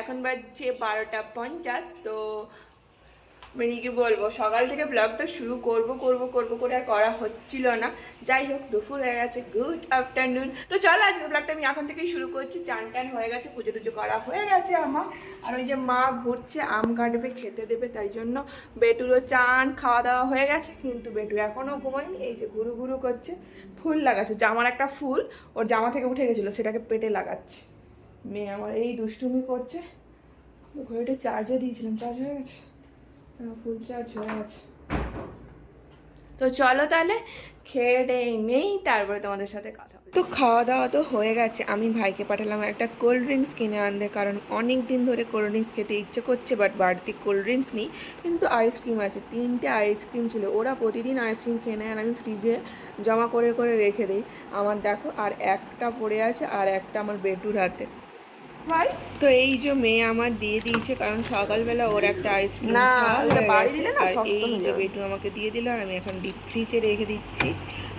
এখন বাজছে বারোটা পঞ্চাশ, তো মানে কি বলব, সকাল থেকে ব্লগটা শুরু করব করব করব করে আর করা হচ্ছিল না। যাই হোক, দুপুর হয়ে গেছে গুড আফটারনুন তো চলো, আজকে ব্লগটা আমি এখন থেকেই শুরু করছি। চান টান হয়ে গেছে, পুজো টুজো করা হয়ে গেছে আমার। আর ওই যে মা ঘুরছে আম কাটবে, খেতে দেবে, তাই জন্য বেটুরও চান, খাওয়া দাওয়া হয়ে গেছে, কিন্তু বেটু এখনও ঘুমায়নি। এই যে ঘুরু ঘুরু করছে, ফুল লাগাচ্ছে। জামার একটা ফুল, ওর জামা থেকে উঠে গেছিল, সেটাকে পেটে লাগাচ্ছে। মেয়ে আমার এই দুষ্টুমি করছে। ঘড়িটা চার্জে দিয়েছিলাম চার্জ হয়ে গেছে। ফুল চার্জ হয়ে গেছে। তো চলো তাহলে, খেয়ে টেয়ে নেই, তারপরে তোমাদের সাথে কথা তো খাওয়া দাওয়া তো হয়ে গেছে, আমি ভাইকে পাঠালাম একটা কোল্ড ড্রিঙ্কস কিনে আনতে, কারণ অনেক দিন ধরে কোল্ড ড্রিঙ্কস খেতে ইচ্ছে করছে বাট বাড়তি কোল্ড ড্রিঙ্কস নেই। কিন্তু আইসক্রিম আছে, তিনটে আইসক্রিম ছিল। ওরা প্রতিদিন আইসক্রিম খেয়ে নেয়, আর আমি ফ্রিজে জমা করে করে রেখে দিই। আমার দেখো, আর একটা পড়ে আছে, আর একটা আমার বেডুর হাতে। ভাই? তো এই যে মেয়ে আমার দিয়ে দিয়েছে কারণ সকালবেলা ওর একটা আইসক্রিম না, বাড়ি দিলে না এই যে। বেটু আমাকে দিয়ে দিল আর আমি এখন ডিপ ফ্রিজে রেখে দিচ্ছি।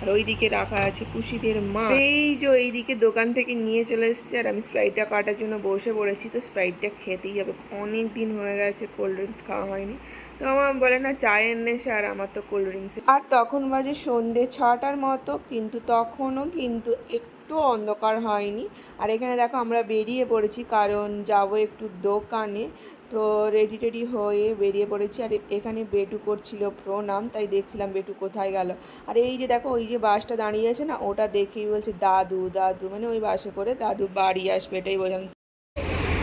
আর ওইদিকে রাখা আছে খুশিদের মা। এই যে এইদিকে দোকান থেকে নিয়ে চলে এসেছে আর আমি স্প্রাইটটা কাটার জন্য বসে পড়েছি তো স্প্রাইটটা খেতেই হবে। অনেক দিন হয়ে গেছে কোল্ড ড্রিঙ্কস খাওয়া হয়নি। তো আমার বলে না চায়ের নেশা আর আমার তো কোল্ড ড্রিঙ্কস আর তখন বাজে সন্ধে ছটার মতো কিন্তু তখনও কিন্তু একটু অন্ধকার হয়নি। আর এখানে দেখো আমরা বেরিয়ে পড়েছি, কারণ যাব একটু দোকানে। তো রেডি টেডি হয়ে বেরিয়ে পড়েছি, আর এখানে বেটু করছিল প্রণাম, তাই দেখছিলাম বেটু কোথায় গেল। আর এই যে দেখো, ওই যে বাসটা দাঁড়িয়ে আছে না, ওটা দেখেই বলছে, দাদু দাদু। মানে ওই বাসে করে দাদু বাড়ি আসবে, এটাই বোঝানো।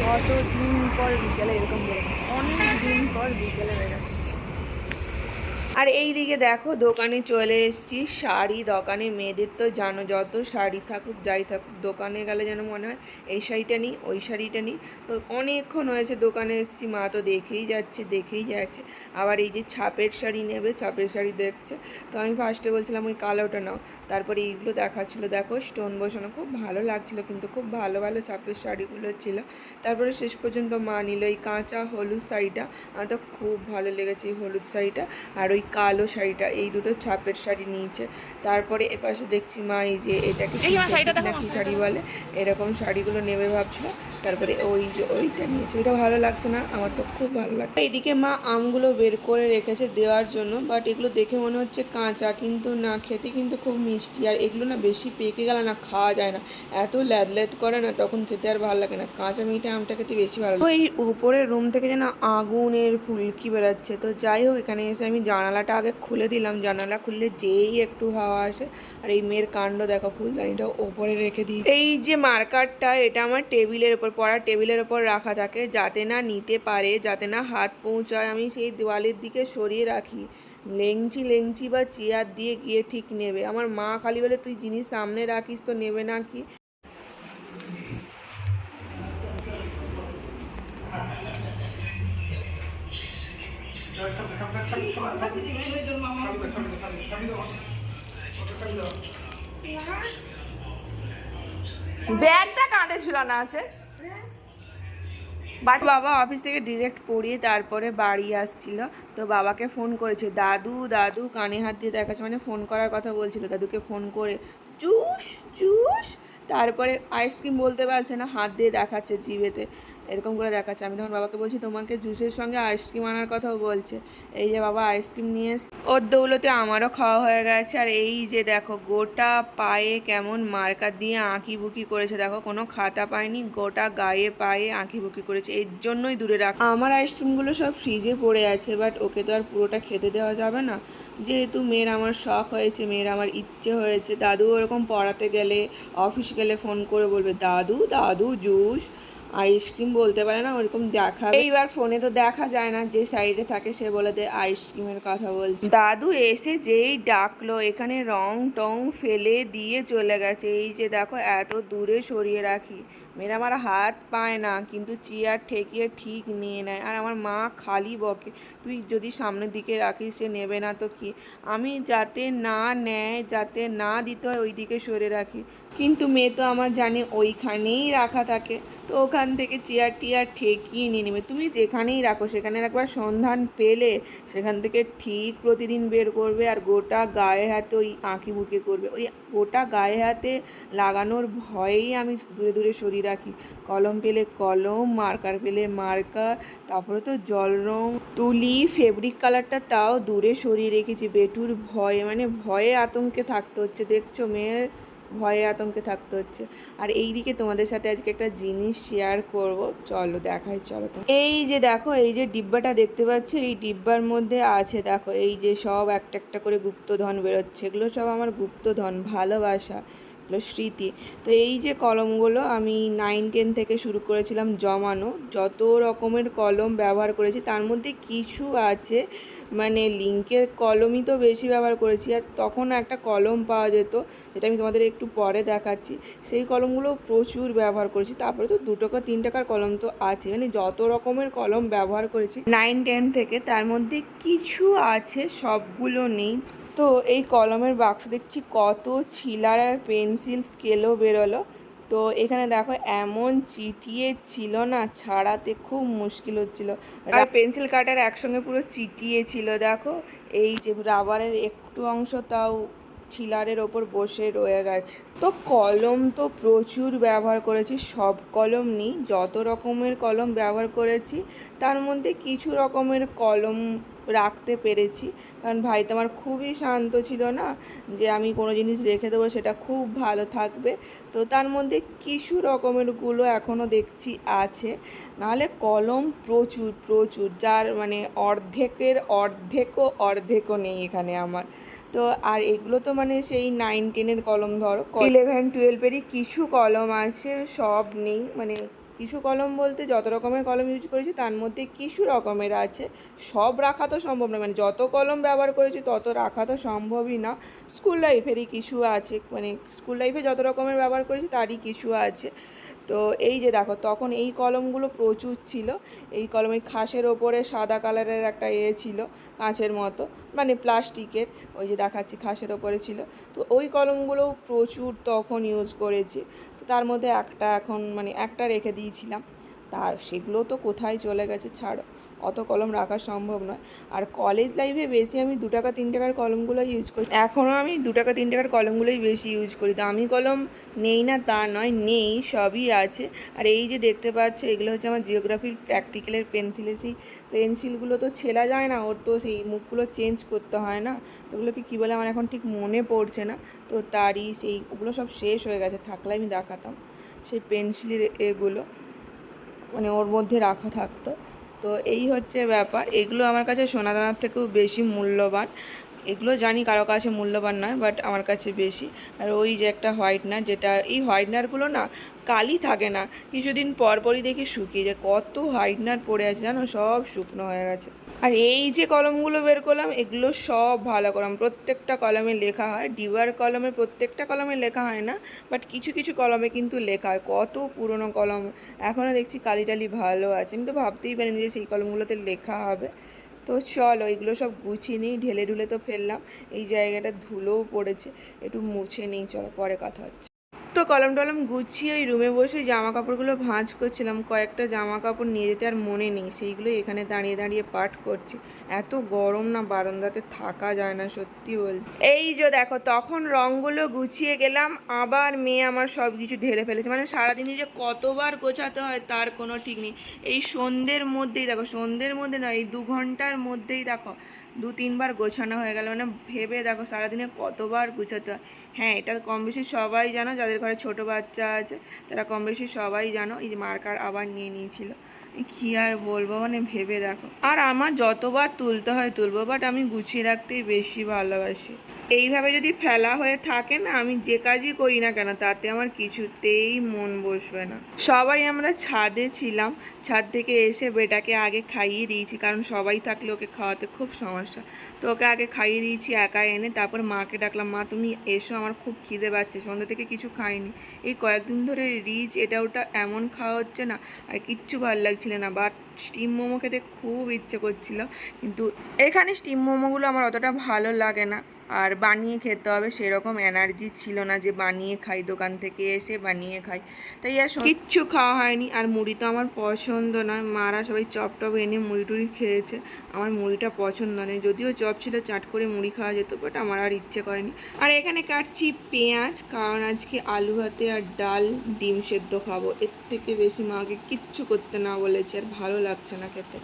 কত দিন পর বিকেলে এরকম অনেক দিন পর বিকেলে আর এই দিকে দেখো, দোকানে চলে এসেছি। শাড়ি দোকানে, মেয়েদের তো জানো যত শাড়ি থাকুক, যাই থাকুক, দোকানে গেলে যেন মনে হয় এই শাড়িটা নিই, ওই শাড়িটা নিই। তো অনেকক্ষণ হয়েছে, দোকানে এসেছি, মা তো দেখেই যাচ্ছে দেখেই যাচ্ছে। আবার এই যে ছাপের শাড়ি নেবে, ছাপের শাড়ি দেখছে। তো আমি ফার্স্টে বলছিলাম, ওই কালোটা নাও। তারপরে এইগুলো দেখাচ্ছিলো। দেখো স্টোন বসানো, খুব ভালো লাগছিল কিন্তু, খুব ভালো ভালো ছাপের শাড়িগুলো ছিল। তারপরে শেষ পর্যন্ত মা নিল এই কাঁচা হলুদ শাড়িটা। আমার তো খুব ভালো লেগেছে এই হলুদ শাড়িটা। আর ওই কালো শাড়িটা এই দুটো ছাপের শাড়ি নিয়েছে। তারপরে এপাশে দেখছি মা এই যে এটাকে শাড়ি বলে এরকম শাড়িগুলো নেবে ভাবছিল। তারপরে ওই যে ওইটা নিয়েছে। ওইটা ভালো লাগছে না, আমার তো খুব ভালো লাগছে। এইদিকে মা আমগুলো বের করে রেখেছে দেওয়ার জন্য বাট এগুলো দেখে মনে হচ্ছে কাঁচা, কিন্তু না, খেতে কিন্তু খুব মিষ্টি। আর এগুলো না বেশি পেকে গেলে না খাওয়া যায় না। এত ল্যাদ ল্যাদ করে না, তখন খেতে আর ভালো লাগে না। কাঁচা মিঠে আমটা খেতে বেশি ভালো লাগে। এই উপরের রুম থেকে যেন আগুনের ফুলকি বেরাচ্ছে। তো যাই হোক, এখানে এসে আমি জানালাটা আগে খুলে দিলাম। জানালা খুললে যেই একটু হাওয়া আসে। আর এই মেয়ের কাণ্ড দেখো ফুলদানিটা ওপরে রেখে দিই এই যে মার্কারটা এটা আমার টেবিলের ওপর পড়া টেবিলের ওপর রাখা থাকে যাতে না নিতে পারে, যাতে না হাত পৌঁছায়। আমি সেই দেওয়ালের দিকে সরিয়ে রাখি। লেংচি লেংচি বা চেয়ার দিয়ে গিয়ে ঠিক নেবে। আমার মা খালি বলে, তুই জিনিস সামনে রাখিস তো নেবে না কি? ব্যাগটা কাঁধে ঝুলানো আছে। বাট বাবা অফিস থেকে ডিরেক্ট পড়িয়ে তারপরে বাড়ি আসছিল। তো বাবাকে ফোন করেছে, দাদু দাদু, কানে হাত দিয়ে দেখাচ্ছে। মানে ফোন করার কথা বলছিল, দাদুকে ফোন করে। চুস চুস, তারপরে আইসক্রিম বলতে পারছে না, হাত দিয়ে দেখাচ্ছে জিভেতে। এরকম করে দেখাচ্ছে। আমি তখন বাবাকে বলছি, তোমাকে জুসের সঙ্গে আইসক্রিম আনার কথাও বলছে। এই যে বাবা আইসক্রিম নিয়ে ওর দৌলতে আমারও খাওয়া হয়ে গেছে। আর এই যে দেখো, গোটা পায়ে কেমন মার্কার দিয়ে আঁকি বুকি করেছে। দেখো, কোনো খাতা পায়নি, গোটা গায়ে পায়ে আঁকি বুকি করেছে। এর জন্যই দূরে রাখ আমার আইসক্রিমগুলো সব ফ্রিজে পড়ে আছে বাট ওকে তো আর পুরোটা খেতে দেওয়া যাবে না। যেহেতু মেয়ের আমার শখ হয়েছে, মেয়ের আমার ইচ্ছে হয়েছে, দাদু ওরকম পড়াতে গেলে অফিস গেলে ফোন করে বলবে, দাদু দাদু, জুস আইসক্রিম বলতে পারে না, ওরকম দেখা এইবার ফোনে তো দেখা যায় না, যে সাইডে থাকে সে বলে দে আইসক্রিমের কথা বলছে। দাদু এসে যেই ডাকলো, এখানে রং টং ফেলে দিয়ে চলে গেছে। এই যে দেখো, এত দূরে সরিয়ে রাখি। মেয়েরা আমার হাত পায় না, কিন্তু চেয়ার ঠেকিয়ে ঠিক নিয়ে নেয়। আর আমার মা খালি বকে, তুই যদি সামনের দিকে রাখিস, সে নেবে না তো কি? আমি যাতে না নেয়, যাতে না দিতে হয় ওই দিকে সরে রাখি। কিন্তু মেয়ে তো আমার জানে ওইখানেই রাখা থাকে। তো ওখান থেকে চেয়ার টিয়ার ঠেকিয়ে নিয়ে নেবে। তুমি যেখানেই রাখো, সেখানে একবার সন্ধান পেলে সেখান থেকে ঠিক প্রতিদিন বের করবে আর গোটা গায়ে হাতে ওই আঁকি বুকে করবে। ওই গোটা গায়ে হাতে লাগানোর ভয়েই আমি দূরে দূরে সরিয়ে রাখি। কলম পেলে কলম, মার্কার পেলে মার্কার, তারপরে তো জল রং, তুলি ফেব্রিক কালারটা তাও দূরে সরিয়ে রেখেছি। বেটুর ভয়ে মানে ভয়ে আতঙ্কে থাকতে হচ্ছে। দেখছ মেয়ের ভয়ে আতঙ্কে থাকতে হচ্ছে। আর এই দিকে তোমাদের সাথে আজকে একটা জিনিস শেয়ার করব। চলো দেখাই, চলো তো। এই যে দেখো, এই যে ডিব্বাটা দেখতে পাচ্ছ, এই ডিব্বার মধ্যে আছে দেখো, এই যে সব একটা একটা করে গুপ্তধন বেরোচ্ছে। এগুলো সব আমার গুপ্তধন, ভালোবাসা। স্মৃতি। তো এই যে কলমগুলো আমি নাইন টেন থেকে শুরু করেছিলাম জমানো, যত রকমের কলম ব্যবহার করেছি, তার মধ্যে কিছু আছে মানে লিঙ্কের কলমই তো বেশি ব্যবহার করেছি, আর তখন একটা কলম পাওয়া যেত, যেটা আমি তোমাদের একটু পরে দেখাচ্ছি, সেই কলমগুলো প্রচুর ব্যবহার করেছি, তারপরে তো দু টাকা তিন টাকার কলম তো আছে মানে যত রকমের কলম ব্যবহার করেছি নাইন টেন থেকে, তার মধ্যে কিছু আছে, সবগুলো নেই। তো এই কলমের বাক্স দেখছি কত ছিলার আর পেন্সিল স্কেলও বেরোলো। তো এখানে দেখো এমন চিটিয়ে ছিল না ছাড়াতে খুব মুশকিল হচ্ছিল। আর পেন্সিল কাটার একসঙ্গে পুরো চিটিয়ে ছিল দেখো। এই যে রাবারের একটু অংশ তাও ছিলারের ওপর বসে রয়ে গেছে। তো কলম তো প্রচুর ব্যবহার করেছি সব কলম নেই যত রকমের কলম ব্যবহার করেছি তার মধ্যে কিছু রকমের কলম রাখতে পেরেছি। কারণ ভাই তো আমার খুবই শান্ত ছিল না যে আমি কোনো জিনিস রেখে দেবো, সেটা খুব ভালো থাকবে। তো তার মধ্যে কিছু রকমেরগুলো এখনও দেখছি আছে। নাহলে কলম প্রচুর প্রচুর, যার মানে অর্ধেকের অর্ধেকও অর্ধেকও নেই এখানে আমার। তো আর এগুলো তো মানে সেই নাইন টেনের কলম ধরো। ইলেভেন টুয়েলভেরই কিছু কলম আছে, সব নেই। মানে কিছু কলম বলতে যত রকমের কলম ইউজ করেছি, তার মধ্যে কিছু রকমের আছে। সব রাখা তো সম্ভব না মানে যত কলম ব্যবহার করেছি, তত রাখা তো সম্ভবই না। স্কুল লাইফেরই কিছু আছে মানে স্কুল লাইফে যত রকমের ব্যবহার করেছি, তারই কিছু আছে। তো এই যে দেখো, তখন এই কলমগুলো প্রচুর ছিল। এই কলমের খাসের ওপরে সাদা কালারের একটা এ ছিল, কাঁচের মতো মানে প্লাস্টিকের, ওই যে দেখাচ্ছি, খাসের ওপরে ছিল। তো ওই কলমগুলোও প্রচুর তখন ইউজ করেছি। তার মধ্যে একটা এখন মানে একটা রেখে দিয়েছিলাম। তার সেগুলো তো কোথায় চলে গেছে ছাড়ো। অত কলম রাখা সম্ভব নয়। আর কলেজ লাইফে বেশি আমি দু টাকা, তিন টাকার কলমগুলো ইউজ করি। এখনও আমি দু টাকা, তিন টাকার কলমগুলোই বেশি ইউজ করি। দামি কলম নেই না, তা নয়, নেই, সবই আছে। আর এই যে দেখতে পাচ্ছ, এগুলো হচ্ছে আমার জিওগ্রাফির প্র্যাকটিক্যালের পেন্সিলের সেই পেন্সিলগুলো তো ছেলা যায় না, ওর তো সেই মুখগুলো চেঞ্জ করতে হয় না। তো ওগুলোকে কী বলে আমার এখন ঠিক মনে পড়ছে না। তো তারই সেই, ওগুলো সব শেষ হয়ে গেছে, থাকলে আমি দেখাতাম। সেই পেন্সিলের এগুলো মানে ওর মধ্যে রাখা থাকতো। তো এই হচ্ছে ব্যাপার। এগুলো আমার কাছে সোনা দানার থেকেও বেশি মূল্যবান। এগুলো জানি কারও কাছে মূল্যবান নয় বাট আমার কাছে বেশি। আর ওই যে একটা হোয়াইটনার, যেটা এই হোয়াইটনারগুলো না কালি থাকে না। কিছুদিন পরপরই দেখি শুকিয়ে যায়। কত হোয়াইটনার পড়ে আছে জানো? সব শুকনো হয়ে গেছে। আর এই যে কলমগুলো বের করলাম, এগুলো সব ভালো কলম। প্রত্যেকটা কলমে লেখা হয়। ডিবার কলমে প্রত্যেকটা কলমে লেখা হয় না, বাট কিছু কিছু কলমে কিন্তু লেখা হয়। কত পুরনো কলম। এখনও দেখছি কালি টালি ভালো আছে। আমি তো ভাবতেই পারিনি যে সেই কলমগুলোতে লেখা হবে। তো চলো, এগুলো সব গুছিয়ে নিই। ঢেলে ঢুলে তো ফেললাম। এই জায়গাটা ধুলোও পড়েছে। একটু মুছে নিই। চলো, পরে কথা হচ্ছে। তো কলম টলম গুছিয়ে ওই রুমে বসে জামা কাপড়গুলো ভাঁজ করছিলাম, কয়েকটা জামা কাপড় নিয়ে যেতে আর মনে নেই, সেইগুলো এখানে দাঁড়িয়ে দাঁড়িয়ে পাঠ করছি। এত গরম না, বারান্দাতে থাকা যায় না সত্যি বলছি এই যে দেখো, তখন রঙগুলো গুছিয়ে গেলাম, আবার মেয়ে আমার সব কিছু ঢেলে ফেলেছে। মানে সারাদিনে যে কতবার গোছাতে হয় তার কোনো ঠিক নেই। এই সন্ধ্যের মধ্যেই দেখো, সন্ধ্যের মধ্যে নয়, এই দু ঘণ্টার মধ্যেই দেখো দু তিনবার গোছানো হয়ে গেল। মানে ভেবে দেখো, সারাদিনে কতবার গুছাতে হয়। হ্যাঁ এটা কম বেশি সবাই জানো, যাদের ঘরে ছোট বাচ্চা আছে, তারা কম বেশি সবাই জানো, এই যে মার্কার আবার নিয়ে নিয়েছিল। কী আর বলব মানে ভেবে দেখো। আর আমার যতবার তুলতে হয় তুলবো বাট আমি গুছিয়ে রাখতেই বেশি ভালোবাসি। এইভাবে যদি ফেলা হয়ে থাকে না, আমি যে কাজই করি না কেন, তাতে আমার কিছুতেই মন বসবে না। সবাই আমরা ছাদে ছিলাম। ছাদ থেকে এসে বেটাকে আগে খাইয়ে দিয়েছি, কারণ সবাই থাকলে ওকে খাওয়াতে খুব সমস্যা। তো ওকে আগে খাইয়ে দিয়েছি, একা এনে তারপর মাকে ডাকলাম, মা, তুমি এসো, আমার খুব খিদে পাচ্ছে, সন্ধ্যা থেকে কিছু খাইনি। এই কয়েকদিন ধরে রিচ, এটা ওটা এমন খাওয়া হচ্ছে না, আর কিচ্ছু ভালো লাগছিল না বাট স্টিম মোমো খেতে খুব ইচ্ছে করছিল, কিন্তু এখানে স্টিম মোমোগুলো আমার অতটা ভালো লাগে না। আর বানিয়ে খেতে হবে, সেরকম এনার্জি ছিল না যে বানিয়ে খাই, দোকান থেকে এসে বানিয়ে খাই। তাই আর কিচ্ছু খাওয়া হয়নি। আর মুড়ি তো আমার পছন্দ নয়। মারা সবাই চপ টপ এনে মুড়ি টুড়ি খেয়েছে। আমার মুড়িটা পছন্দ নয়। যদিও চপ ছিল, চাট করে মুড়ি খাওয়া যেত বাট আমার আর ইচ্ছে করেনি। আর এখানে কাটছি পেঁয়াজ, কারণ আজকে আলু ভাতে আর ডাল ডিম সেদ্ধ খাব। এর থেকে বেশি মাকে কিচ্ছু করতে না বলেছে, আর ভালো লাগছে না খেতে।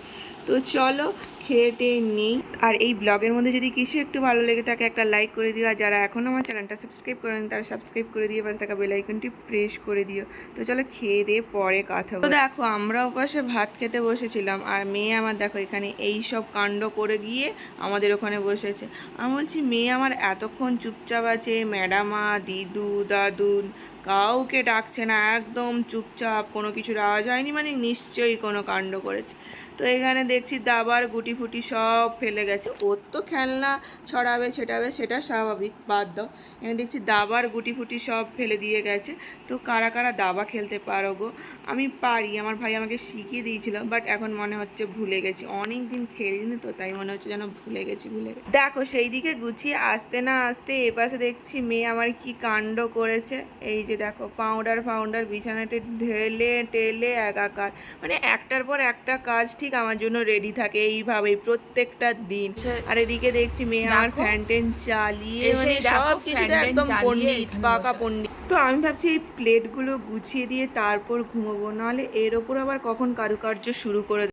তো চলো, খেয়ে টেয়ে নেই। আর এই ব্লগের মধ্যে যদি কিছু একটু ভালো লেগে থাকে, একটা লাইক করে দিও। আর যারা এখনও আমার চ্যানেলটা সাবস্ক্রাইব করেন তারা সাবস্ক্রাইব করে দিয়ে পাশে থাকা বেল আইকনটি প্রেস করে দিও। তো চলো, খেয়ে দিয়ে পরে কথা। তো দেখো, আমরা ওপাশে ভাত খেতে বসেছিলাম। আর মেয়ে আমার দেখো, এখানে এই সব কাণ্ড করে গিয়ে আমাদের ওখানে বসেছে। আমি বলছি, মেয়ে আমার এতক্ষণ চুপচাপ আছে। ম্যাডামা, দিদু, দাদু, কাউকে ডাকছে না। একদম চুপচাপ, কোনো কিছুর আওয়াজ হয়নি। মানে নিশ্চয়ই কোনো কাণ্ড করেছে। তো এখানে দেখছি দাবার গুটি ফুটি সব ফেলে গেছে। ওর তো খেলনা ছড়াবে, ছেটাবে, সেটা স্বাভাবিক, বাদ দাও। এখানে দেখছি দাবার গুটি ফুটি সব ফেলে দিয়ে গেছে। তো কারা কারা দাবা খেলতে পারো গো? আমি পারি, আমার ভাই আমাকে শিখিয়ে দিয়েছিল বাট এখন মনে হচ্ছে ভুলে গেছি। অনেক দিন খেলিনি তো, তাই মনে হচ্ছে যেন ভুলে গেছি ভুলে গেছি। দেখো, সেই দিকে গুছিয়ে আসতে না আসতে এপাশে দেখছি মেয়ে আমার কি কাণ্ড করেছে। এই যে দেখো পাউডার ফাউডার বিছানাতে ঢেলে টেলে একাকার। মানে একটার পর একটা কাজ ঠিক আমার জন্য রেডি থাকে এইভাবেই প্রত্যেকটা দিন আর এদিকে দেখছি মেয়ে আমার দেখো। ফ্যান ট্যান চালিয়ে সবকিছু মানে সব একদম পন্ডিত পণ্ডিত পাকা। পণ্ডিত তো আমি ভাবছি এই প্লেটগুলো গুছিয়ে দিয়ে তারপর ঘুমোবো নাহলে এর ওপর আবার কখন কারুকার্য শুরু করে